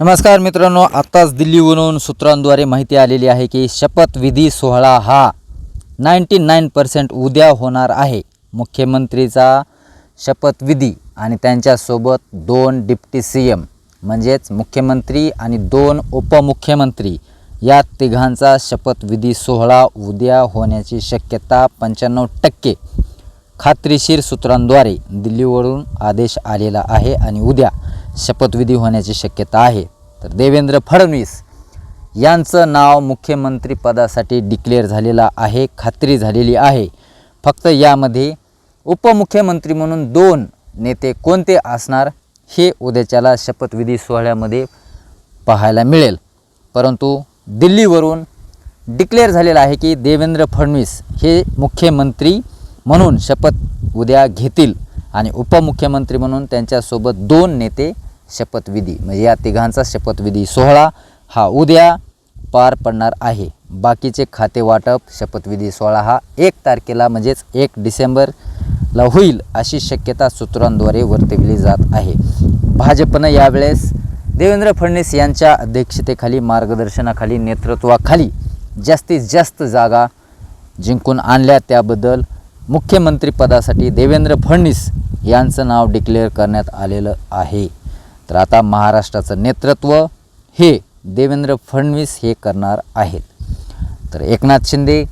नमस्कार मित्रांनो आत्ताच दिल्लीवरून सूत्रांद्वारे माहिती आलेली आहे की शपथविधी सोहळा हा नाईंटी नाईन पर्सेंट उद्या होणार आहे. मुख्यमंत्रीचा शपथविधी आणि त्यांच्यासोबत दोन डिप्टी सी एम म्हणजेच मुख्यमंत्री आणि दोन उपमुख्यमंत्री या तिघांचा शपथविधी सोहळा उद्या होण्याची शक्यता पंच्याण्णव टक्के. खात्रीशीर सूत्रांद्वारे दिल्लीवरून आदेश आलेला आहे आणि उद्या शपथविधी होण्याची शक्यता आहे. तर देवेंद्र फडणवीस यांचं नाव मुख्यमंत्रीपदासाठी डिक्लेअर झालेलं आहे खात्री झालेली आहे. फक्त यामध्ये उपमुख्यमंत्री म्हणून दोन नेते कोणते असणार हे उद्याच्याला शपथविधी सोहळ्यामध्ये पाहायला मिळेल. परंतु दिल्लीवरून डिक्लेअर झालेलं आहे की देवेंद्र फडणवीस हे मुख्यमंत्री म्हणून शपथ उद्या घेतील आणि उपमुख्यमंत्री म्हणून त्यांच्यासोबत दोन नेते शपथविधी म्हणजे या तिघांचा शपथविधी सोहळा हा उद्या पार पडणार आहे. बाकीचे खाते वाटप शपथविधी सोहळा हा एक तारखेला म्हणजेच एक डिसेंबरला होईल अशी शक्यता सूत्रांद्वारे वर्तविली जात आहे. भाजपनं यावेळेस देवेंद्र फडणवीस यांच्या अध्यक्षतेखाली मार्गदर्शनाखाली नेतृत्वाखाली जास्तीत जास्त जागा जिंकून आणल्या. त्याबद्दल मुख्यमंत्रीपदासाठी देवेंद्र फडणवीस यांचं नाव डिक्लेअर करण्यात आलेलं आहे. तर आता महाराष्ट्राचं नेतृत्व हे देवेंद्र फडणवीस हे करणार आहेत. तर एकनाथ शिंदे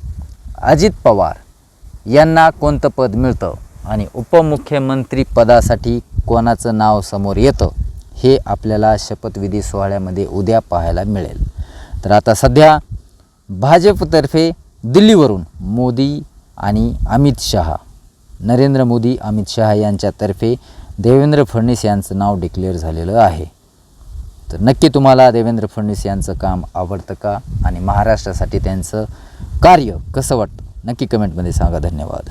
अजित पवार यांना कोणतं पद मिळतं आणि उपमुख्यमंत्री पदासाठी कोणाचं नाव समोर येतं हे आपल्याला शपथविधी सोहळ्यामध्ये उद्या पाहायला मिळेल. तर आता सध्या भाजपतर्फे दिल्लीवरून मोदी आणि अमित शहा नरेंद्र मोदी अमित शहा यांच्यातर्फे देवेंद्र फडणीस यांचं नाव डिक्लेअर झालेलं आहे. तर नक्की तुम्हाला देवेंद्र फडणीस यांचं काम आवडतं का? आणि महाराष्ट्रासाठी त्यांचं कार्य कसं वाटतं? नक्की कमेंटमध्ये सांगा. धन्यवाद.